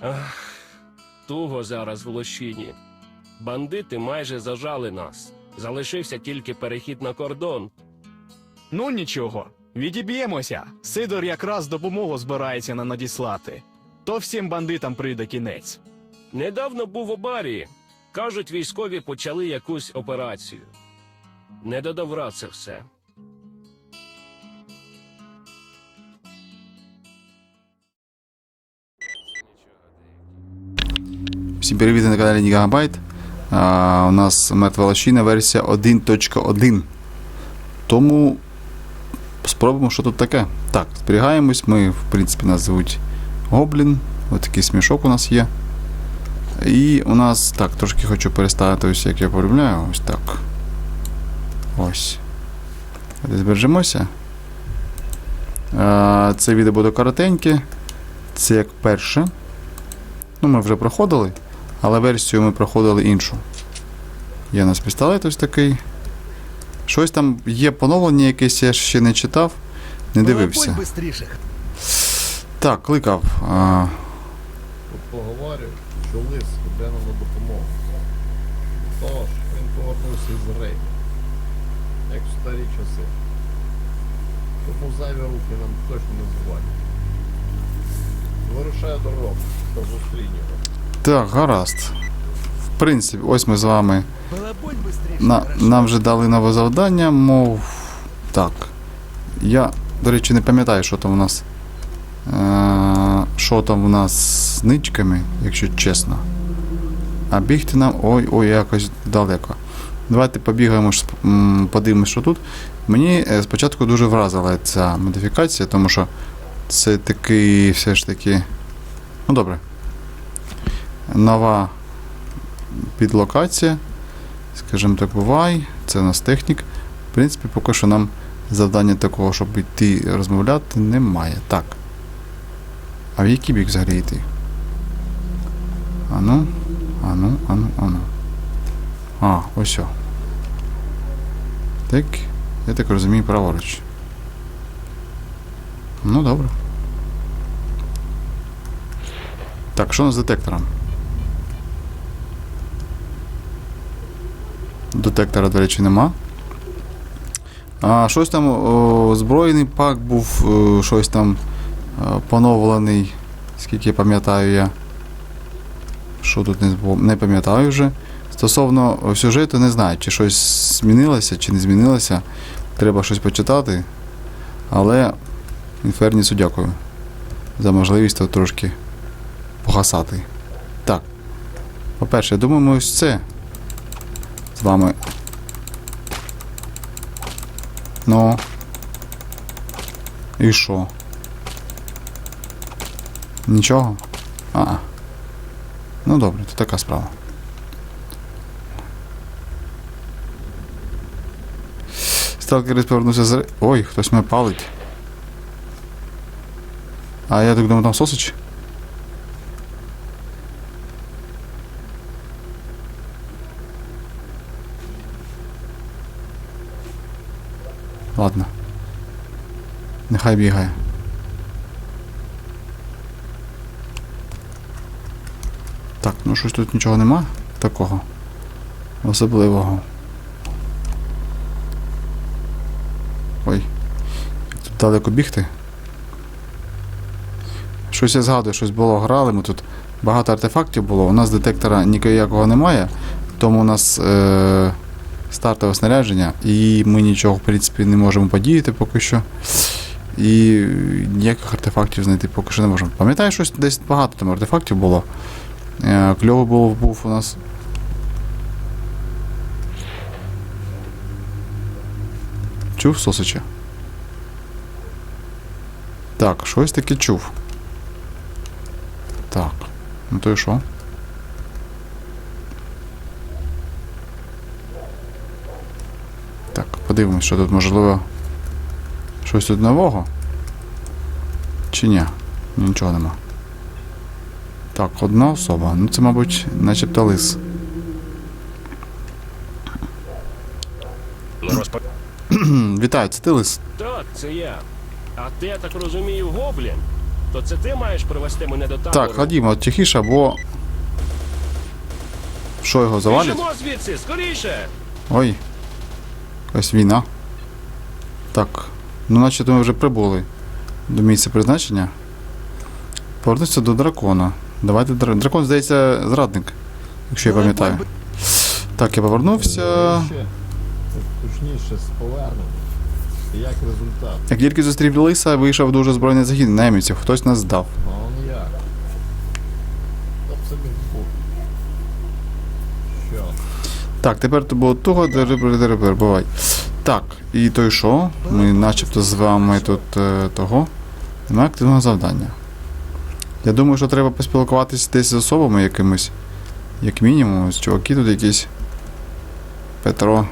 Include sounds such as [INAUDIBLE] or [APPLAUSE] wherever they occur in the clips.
Ах, туго зараз в лощині. Бандити майже зажали нас. Залишився тільки перехід на кордон. Ну нічого, відіб'ємося. Сидор якраз допомогу збирається нам надіслати. То всім бандитам прийде кінець. Недавно був у барі. Кажуть, військові почали якусь операцію. Не до добра це все. Всім привіт на каналі Гігабайт. У нас мертва лощина версія 1.1. Тому спробуємо, що тут таке. Так, зберігаємось. Ми, в принципі, нас звуть Гоблін. Ось такий смішок у нас є. І у нас так, трошки хочу переставити ось як я полюбляю. Ось так. Ось. Збережемося. Це відео буде коротеньке. Це як перше. Ну, ми вже проходили, але версію ми проходили іншу. Є у нас пістолет ось такий. Щось там є поновлення якесь, я ще не читав, не дивився. Так, кликав. А, поговорив, що лис іде нам на допомогу. Тож, він повернувся із рейду. Як в старі часи. Тому зайві руки нам точно не звалять. Вирушає дорогу, та зустрінь його. Так, гаразд. В принципі, ось ми з вами. На, нам вже дали нове завдання, мов. Так. Я, до речі, не пам'ятаю, що там у нас. Е, що там у нас з ничками, якщо чесно. А бігти нам. Ой-ой, якось далеко. Давайте побігаємо, подивимось, що тут. Мені е, спочатку дуже вразила ця модифікація, тому що це такий все ж таки. Ну добре. Нова підлокація. Скажімо так, бувай. Це у нас технік. В принципі, поки що нам завдання такого, щоб йти розмовляти, немає. Так. А в який бік взагалі йти? Ану, ану, ану, ану. А, ось. о. Так, я так розумію, праворуч. Ну, добре. Так, що у нас з детектором? Детектора, до речі, нема. А, щось там о, збройний пак був, о, щось там о, поновлений, скільки пам'ятаю я. Що тут не, не пам'ятаю вже. Стосовно сюжету, не знаю, чи щось змінилося, чи не змінилося. Треба щось почитати. Але Інфернісу дякую за можливість тут трошки погасати. Так. По-перше, я думаю, ось це з вами. Ну. І що? Нічого? А. Ну добре, то така справа. Сталкер повернувся з. Ой, хтось мене палить. А я так думаю, там сосич? Ладно. Нехай бігає. Так, ну щось тут нічого нема такого особливого. Ой. Тут далеко бігти. Щось я згадую, щось було, грали, ми тут багато артефактів було. У нас детектора ніякого немає, тому у нас е- стартове снарядження, і ми нічого, в принципі, не можемо подіяти поки що. І ніяких артефактів знайти поки що не можемо. Пам'ятаю, щось десь багато там артефактів було. Е, кльово було був у нас. Чув Сосича? Так, щось таке чув. Так. Ну то і що? Так, подивимось, що тут можливо. Щось тут нового? Чи ні? Нічого нема. Так, одна особа. Ну це, мабуть, начебто лис. Розпа... [CLEARS THROAT] Вітаю, це ти лис? Так, це я. А ти, я так розумію, гоблін? То це ти маєш привести мене до табору? Так, ходімо, тихіше, бо. Що його завалять? Біжимо звідси, скоріше! Ой. Якась війна. Так. Ну, наче ми вже прибули до місця призначення. Повернуться до дракона. Давайте дра- дракон, здається, зрадник, якщо я пам'ятаю. Так, я повернувся. Точніше, з повернення. Як результат? Як тільки зустрів лиса, вийшов дуже збройний загін немців, хтось нас здав. Ну, он як? Що? Так, тепер то було того, деребер, бувай. Так, і то й що? Ми начебто з вами тут е, того. Немає активного завдання. Я думаю, що треба поспілкуватися десь з особами якимись. Як мінімум, ось чуваки тут якісь. Петро.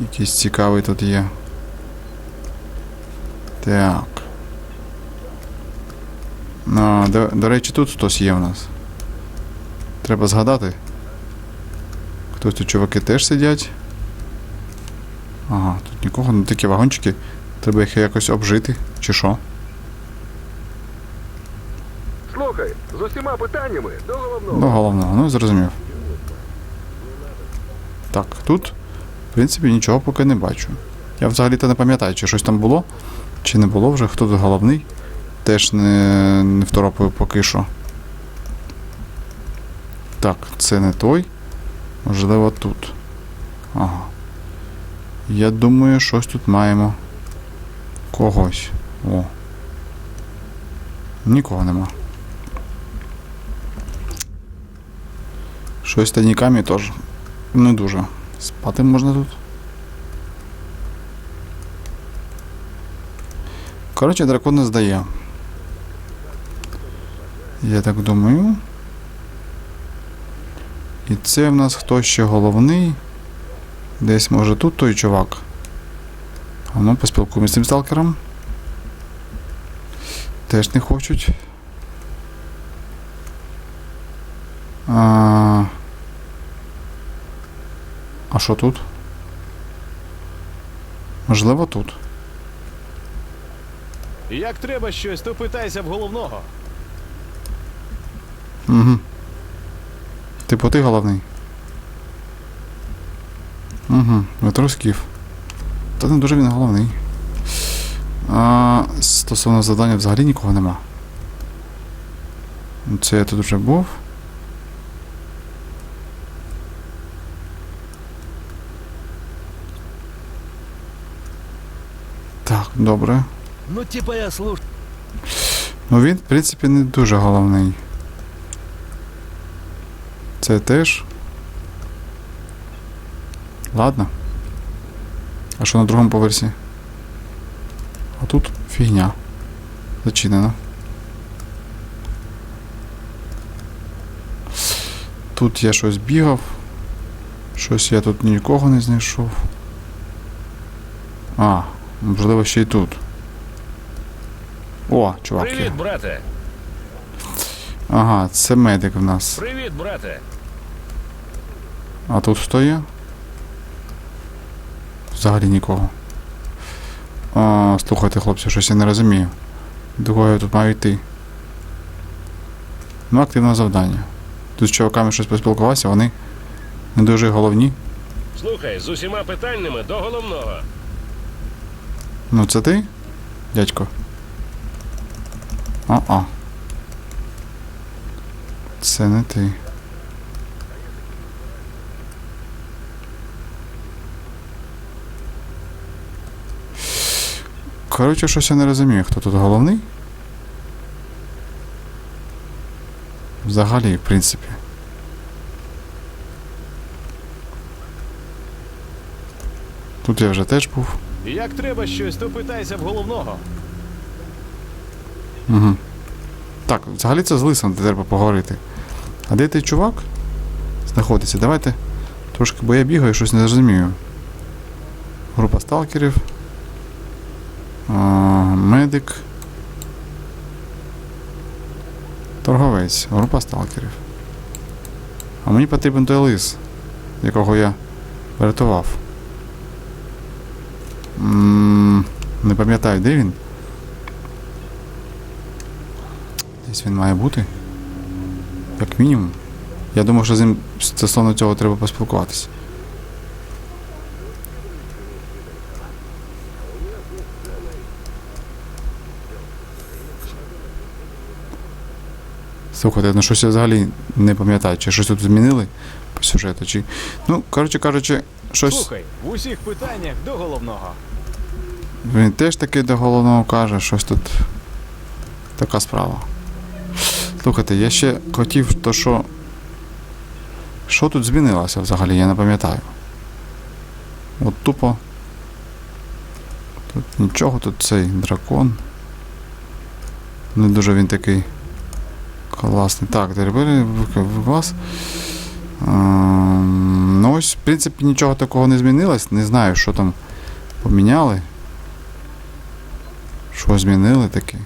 Якийсь цікавий тут є. Так. А, до, до речі, тут хтось є в нас. Треба згадати. Хтось тут чуваки теж сидять. Ага, тут нікого, ну такі вагончики. Треба їх якось обжити, чи що? Слухай, з усіма питаннями до головного. До головного, ну зрозумів. Так, тут, в принципі, нічого поки не бачу. Я взагалі-то не пам'ятаю, чи щось там було, чи не було вже, хто тут головний. Теж не, не второпаю поки що. Так, це не той. Можливо, тут. Ага. Я думаю, щось тут маємо. Когось. О. Нікого нема. Щось тайниками теж. Не дуже. Спати можна тут. Коротше, дракон не здає. Я так думаю. І це в нас хто ще головний. Десь може тут той чувак. А ну поспілкуємося з цим сталкером. Теж не хочуть. А, а що тут? Можливо, тут. Як треба щось, то питайся в головного. Угу. Типу ти головний. Угу, Ветроскіф. Та не дуже він головний. А, стосовно завдання взагалі нікого нема. Це я тут вже був. Так, добре. Ну, типа я слуш... Ну він, в принципі, не дуже головний. Це теж. Ладно. А що на другому поверсі? А тут фігня. Зачинено. Тут я щось бігав. Щось я тут нікого не знайшов. А, можливо, ще й тут. О, чувак. Привіт, брате! Ага, це медик в нас. Привіт, брате! А тут хто є? Взагалі нікого. А, слухайте, хлопці, щось я не розумію. До кого я тут маю йти? Ну, активне завдання. Тут з чуваками щось поспілкувався, вони не дуже головні. Слухай, з усіма питаннями до головного. Ну, це ти, дядько? А-а. Це не ти. Коротше, щось я не розумію, хто тут головний. Взагалі, в принципі. Тут я вже теж був. Як треба щось, то питайся в головного. Угу. Так, взагалі це з лисом треба поговорити. А де той чувак знаходиться? Давайте трошки, бо я бігаю, щось не розумію. Група сталкерів. Медик. Торговець. Група сталкерів. А мені потрібен той лис, якого я врятував. Не пам'ятаю, де він. Десь він має бути. Як мінімум. Я думаю, що з ним стосовно цього треба поспілкуватися. Слухайте, ну щось я взагалі не пам'ятаю, чи щось тут змінили по сюжету, чи. Ну, коротше кажучи, щось. Слухай, в усіх питаннях до головного. Він теж таки до головного каже, щось тут така справа. Слухайте, я ще хотів, то що. Що тут змінилося взагалі, я не пам'ятаю. От тупо. Тут нічого, тут цей дракон. Не дуже він такий класний. Так, тепер клас. Ем, Ну ось, в принципі, нічого такого не змінилось. Не знаю, що там поміняли. Що змінили таке?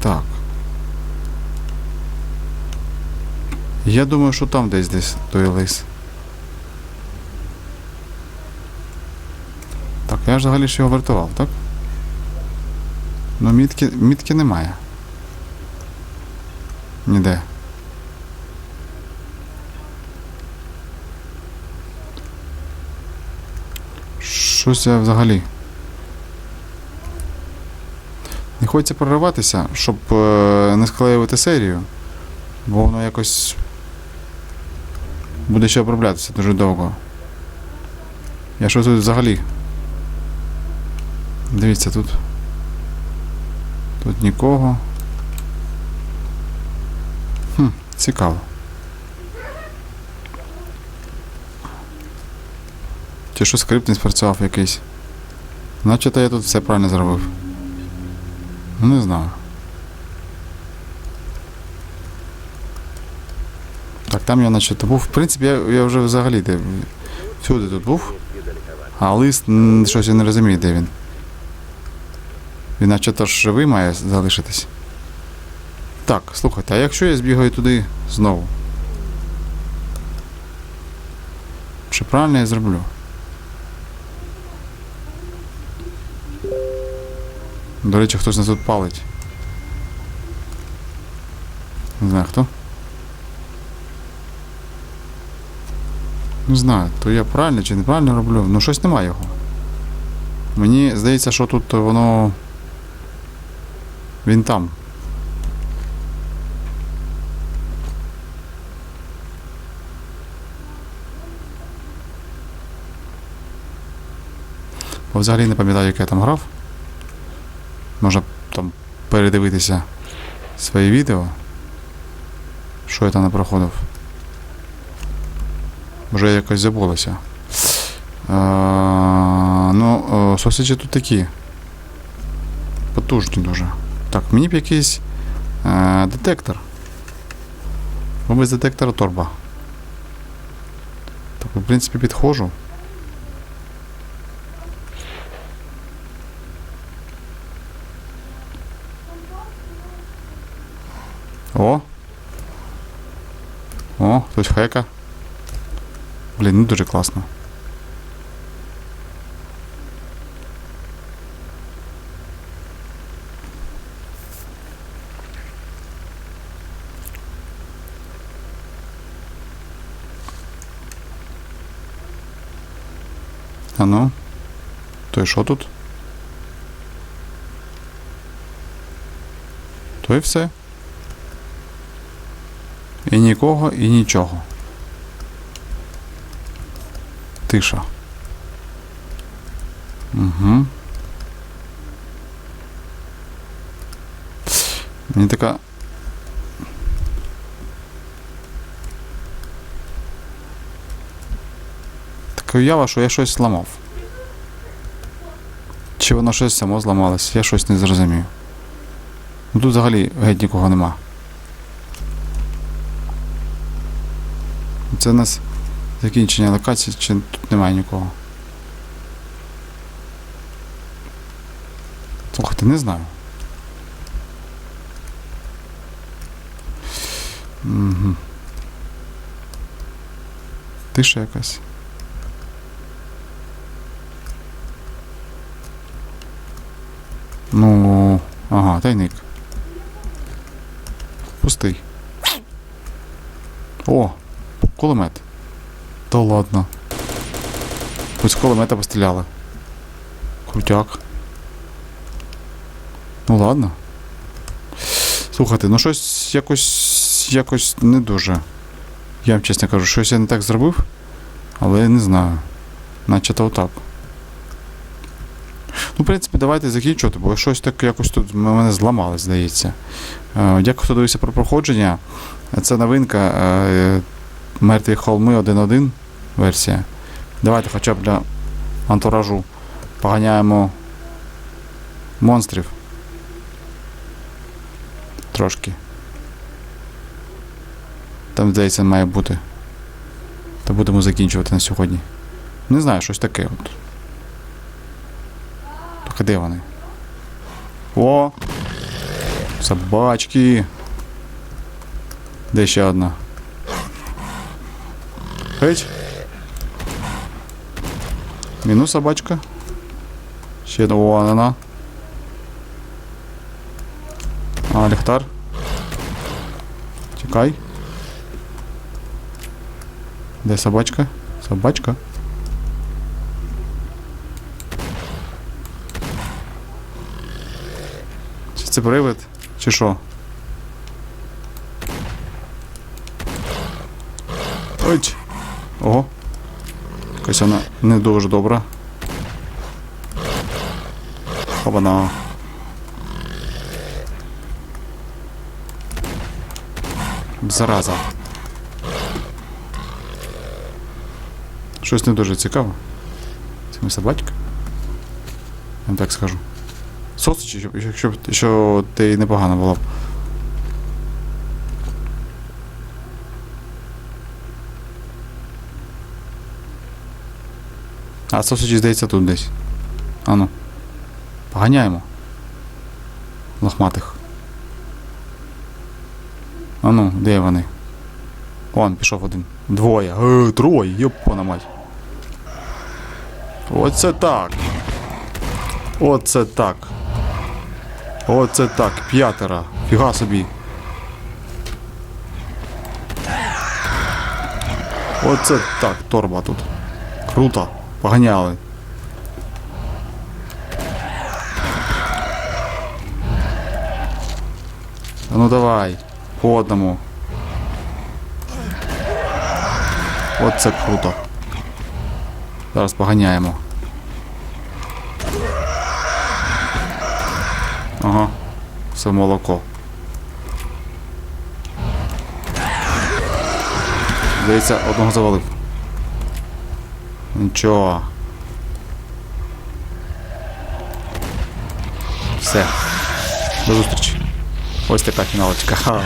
Так. Я думаю, що там десь десь той лис. Так, я ж взагалі ж його вартував, так? Ну, мітки, мітки немає. Ніде. Щось я взагалі. Не хочеться прориватися, щоб е, не склеювати серію, бо воно якось буде ще оброблятися дуже довго. Я що тут взагалі? Дивіться, тут. Тут нікого. Цікаво. Чи що скрипт не спрацював якийсь? Наче-то я тут все правильно зробив. Ну, не знаю. Так, там я наче-то був. В принципі, я, я вже взагалі де. Всюди тут був. А лист щось я не розумію, де він. Він наче-то ж живий має залишитись. Так, слухайте, а якщо я збігаю туди знову? Чи правильно я зроблю? До речі, хтось нас тут палить. Не знаю хто. Не знаю, то я правильно чи неправильно роблю. Ну щось немає його. Мені здається, що тут воно. Він там. Бо взагалі не пам'ятаю, як я там грав. Можна там передивитися свої відео. Що я там не проходив. Вже якось забулося. Е, ну, е, сосиджі тут такі. Потужні дуже. Так, мені б якийсь е, детектор. Бо без детектора торба. Так, в принципі, підходжу. О! О, хтось хека. Блін, ну дуже класно. А ну, то і що тут? То і все. І нікого, і нічого. Тиша. Угу. Мені така. Така уява, що я щось зламав. Чи воно щось само зламалось, я щось не зрозумів. Ну тут взагалі геть нікого нема. Це у нас закінчення локації, чи тут немає нікого. Слухайте, не знаю. Угу. Тиша якась. Ну, Ага, тайник. Пустий. О, кулемет. Та ладно. Хоч кулемета постріляли. Крутяк. Ну ладно. Слухайте, ну щось якось. якось не дуже. Я вам чесно кажу, щось я не так зробив, але я не знаю. Наче то отак. Ну, в принципі, давайте закінчувати, бо щось так якось тут в мене зламалось, здається. Е, Дякую, хто дивився про проходження. Це новинка е, Мертві холми 1.1 версія. Давайте хоча б для антуражу поганяємо монстрів. Трошки. Там, здається, має бути. Та будемо закінчувати на сьогодні. Не знаю, щось таке от. Так, де вони? О! Собачки. Де ще одна? Геть. Мінус собачка. Ще одна. Вона. А, ліхтар. Чекай. Де собачка? Собачка. Чи це привид? Чи що? Ой. Ого. Якась вона не дуже добра. Опана. Зараза. Щось не дуже цікаво. Це не собачка. Я так скажу. Щоб- якщо б що ти непогано було б. А сосичі, здається, тут десь. Ану. Поганяємо. Лохматих. Ану, де вони? Вон, пішов один. Двоє. Е, троє, йопана мать. Оце так. Оце так. Оце так. П'ятеро. Фіга собі. Оце так, торба тут. Круто. Поганяли. Ну давай. По одному. Оце круто. Зараз поганяємо. Ага. Все молоко. Здається, одного завалив. Нічого. Все. До зустрічі. Ось така фіналочка.